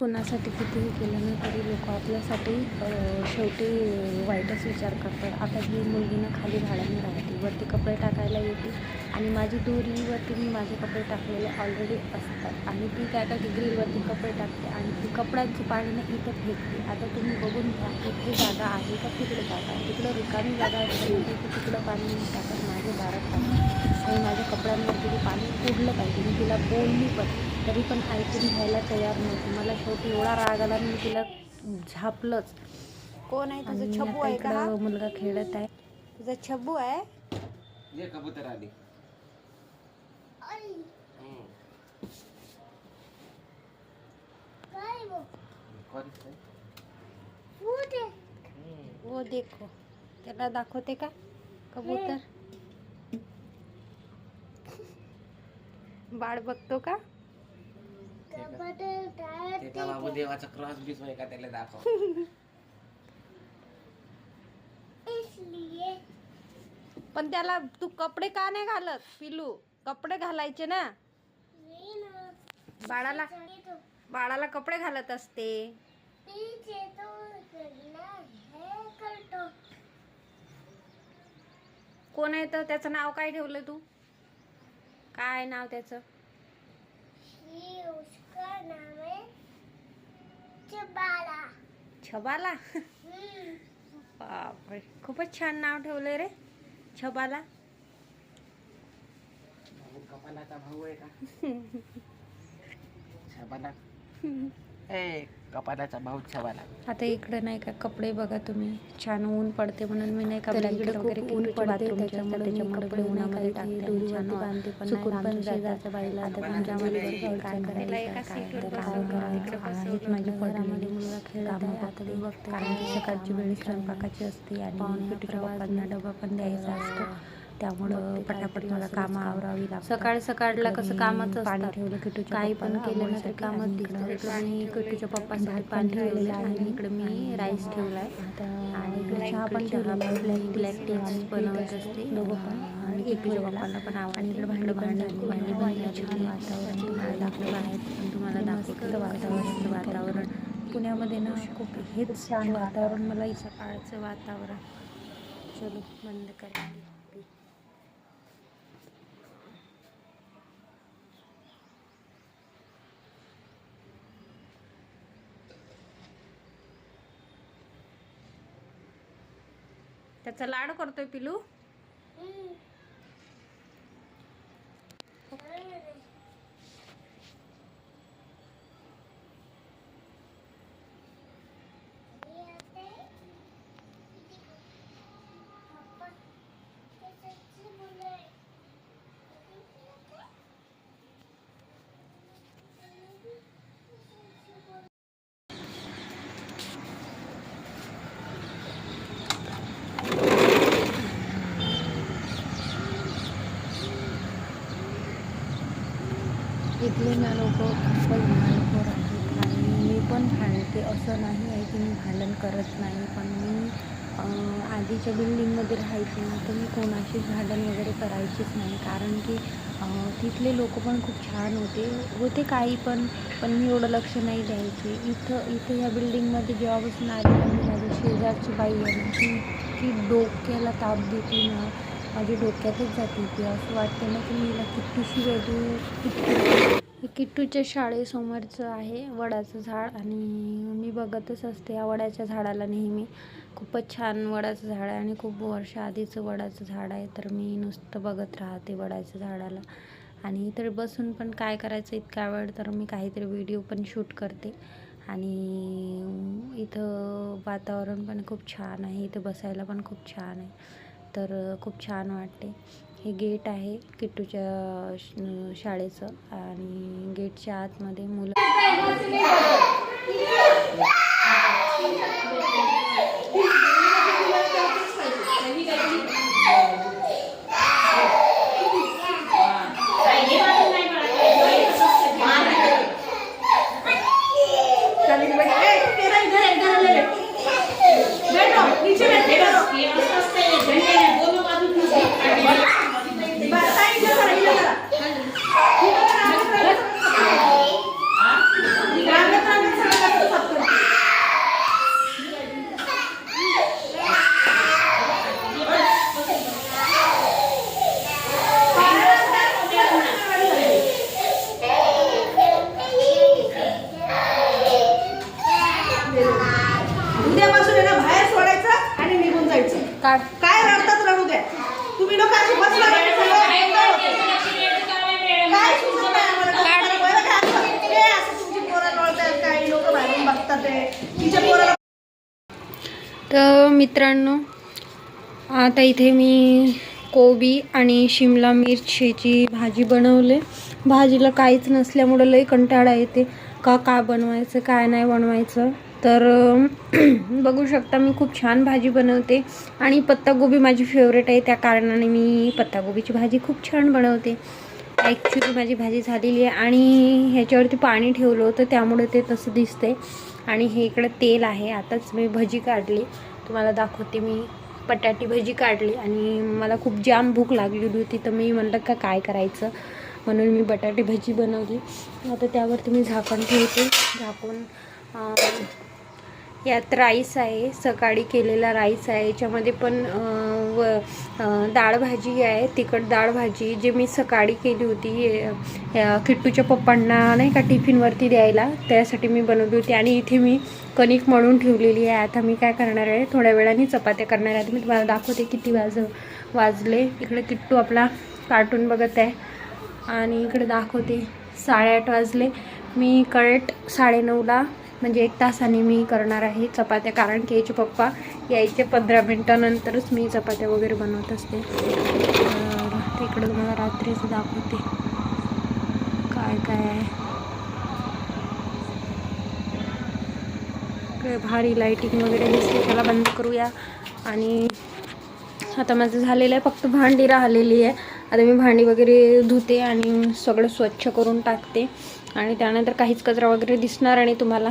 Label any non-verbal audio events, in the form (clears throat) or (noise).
कुणासाठी कितीही केलं ना तरी लोक आपल्यासाठी शेवटी वाईटच विचार करतात. आता ही मुलगी ना खाली भाड्याने राहते वरती कपडे टाकायला येते आणि माझी दोरीवरती मी माझे कपडे टाकलेले ऑलरेडी असतात आणि ती काय करते ग्रीलवरती कपडे टाकते आणि ती कपड्यांची पाणी ना इथं फेकते. आता तुम्ही बघून घ्या इथे जागा आहे का तिकडे जागा आहे? तिकडं रिकामी जागा असते की? तिकडं पाणी नाही टाकत माझे दारात. टाकत आणि माझ्या कपड्यांवरती पाणी उडलं पाहिजे. मी तिला बोलली पण तरी पण ऐकून घ्यायला तयार नव्हती. मला शेवटी एवढा राग आला मी तिला झापलंच. कोण आहे तुझं? छब्बू आता आहे का? हा? मुलगा खेळत आहे. तुझा छब्बू आहे? ये कबूतर आली. है? देखो. त्याला दाखवते का? कबूतर. बाळ बघतो का? ते का बाबू देवाचा क्रॉस बीस होय का त्याला दाखव. पण त्याला तू कपडे का नाही घालत पिलू? कपडे घालायचे ना. बाळाला बाळाला कपडे घालत असते. कोण आहे तर? त्याचं नाव काय ठेवलं तू? काय नाव त्याचं? छबाला? बापरे. खूपच छान नाव ठेवलंय रे छबाला. कपालाचा भाऊ आहे का? (laughs) छबाला. (laughs) ए कपालाचा भाऊ छबाला आता इकडे नाही का कपडे बघा तुम्ही छान ऊन पडते म्हणून मी नाही का ब्लँकेट वगैरे ऊन पडते त्याच्यामुळे कपडे उन्हामध्ये टाकते. बांधते पण सुकून पण शेजारच्या बाईला आता तुमच्यामध्ये काय करायचं? काय तर आहेत माझी पडलेली मुलगा खेळत आहे. आता ते बघते. कारण की सकाळची वेळ स्वयंपाकाची असते आणि पिठूच्या डबा पण द्यायचा असतो. त्यामुळं पटापट मला कामं आवरावी लागतात. सकाळ सकाळला कसं कामच पाणी ठेवलं किटूच्या काही पण केलं ना तरी कामच आणि दिसतं. इकडं आणि किटूच्या पप्पांसाठी पाणी ठेवलेलं आहे. आणि इकडे मी राईस ठेवलाय. आणि आणि चहा पण ठेवलेला आहे. ब्लॅक ब्लॅक टी बनवत असते. दोघं पण. आणि किटूच्या पप्पांना पण आणि इकडे भांडी इकडे भांडी भांडी भांडी वातावरण तुम्हाला दाखवलं बाहेर पण तुम्हाला दाखवतो वातावरण वातावरण. पुण्यामध्ये ना खूप हेच छान वातावरण मला सकाळचं वातावरण. चलो बंद करायला त्याचा लाड करतोय पिलू. इथले ना लोक खूपच भांडखोर आहेत. आणि मी पण भांडते असं नाही आहे की मी भांडण करत नाही. पण मी आधीच्या बिल्डिंगमध्ये राहायचे ना तर मी कोणाशीच भांडण वगैरे करायचीच नाही. कारण की तिथले लोक पण खूप छान होते. होते काही पण पण मी एवढं लक्ष नाही द्यायचे. इथं इथं ह्या बिल्डिंगमध्ये जेव्हापासून आली ना माझी शेजारची बाई आहे ती ती डोक्याला ताप देते ना. माझ्या डोक्यातच जाते ती. असं वाटतं ना की मी किट्टूशी वेगळी हे किट्टूच्या शाळेसमोरचं आहे वडाचं झाड आणि मी बघतच असते या वडाच्या झाडाला नेहमी खूपच छान वडाचं झाड आहे आणि खूप वर्ष आधीचं वडाचं झाड आहे. तर मी नुसतं बघत राहते वडाच्या झाडाला. आणि इतर बसून पण काय करायचं इतका वेळ तर मी काहीतरी व्हिडिओ पण शूट करते. आणि इथं वातावरण पण खूप छान आहे इथं बसायला पण खूप छान आहे. तर खूप छान वाटते. हे गेट आहे किट्टूच्या शाळेचं आणि गेटच्या आतमध्ये मुलं तर मित्रांनो आता इथे मी कोबी आणि शिमला मिरचीची भाजी बनवले. भाजीला काहीच नसल्यामुळं लई कंटाळा येते. का का बनवायचं काय नाही बनवायचं. तर (clears throat) बघू शकता मी खूप छान भाजी बनवते. आणि पत्तागोबी माझी फेवरेट आहे. त्या कारणाने मी पत्तागोबीची भाजी खूप छान बनवते. ॲक्च्युली माझी भाजी झालेली आहे आणि ह्याच्यावरती पाणी ठेवलं होतं त्यामुळे ते तसं दिसतंय. आणि हे इकडं तेल आहे आताच मी भजी काढली. तुम्हाला दाखवते मी. बटाटी भजी काढली आणि मला खूप जाम भूक लागलेली होती तर मी म्हणलं का काय करायचं? म्हणून मी बटाटी भजी बनवली. आता त्यावरती मी झाकण ठेवते. झाकून यात राईस आहे सकाळी केलेला राईस आहे. याच्यामध्ये पण व डाळ भाजी आहे तिखट डाळ भाजी जे मी सकाळी केली होती किट्टूच्या पप्पांना नाही का टिफिनवरती द्यायला त्यासाठी मी बनवली होती आणि इथे मी कणिक मळून ठेवलेली आहे. आता मी काय करणार आहे थोड्या वेळाने चपात्या करणार आहे. मी तुम्हाला दाखवते किती वाज वाजले. इकडे किट्टू आपला कार्टून बघत आहे आणि इकडे दाखवते साडेआठ वाजले. मी करेक्ट साडेनऊला म्हणजे एक तासाने मी करणार आहे चपात्या. कारण की याचे पप्पा यायचे पंधरा मिनटानंतरच मी चपात्या वगैरे बनवत असते. तर इकडं तुम्हाला रात्रीचं दाखवते. काय काय आहे? भारी लाईटिंग वगैरे दिसते. त्याला बंद करूया. आणि आता माझं झालेलं आहे. फक्त भांडी राहिलेली आहे. आता मी भांडी वगैरे धुते आणि सगळं स्वच्छ करून टाकते. आणि त्यानंतर काहीच कचरा वगैरे दिसणार आणि तुम्हाला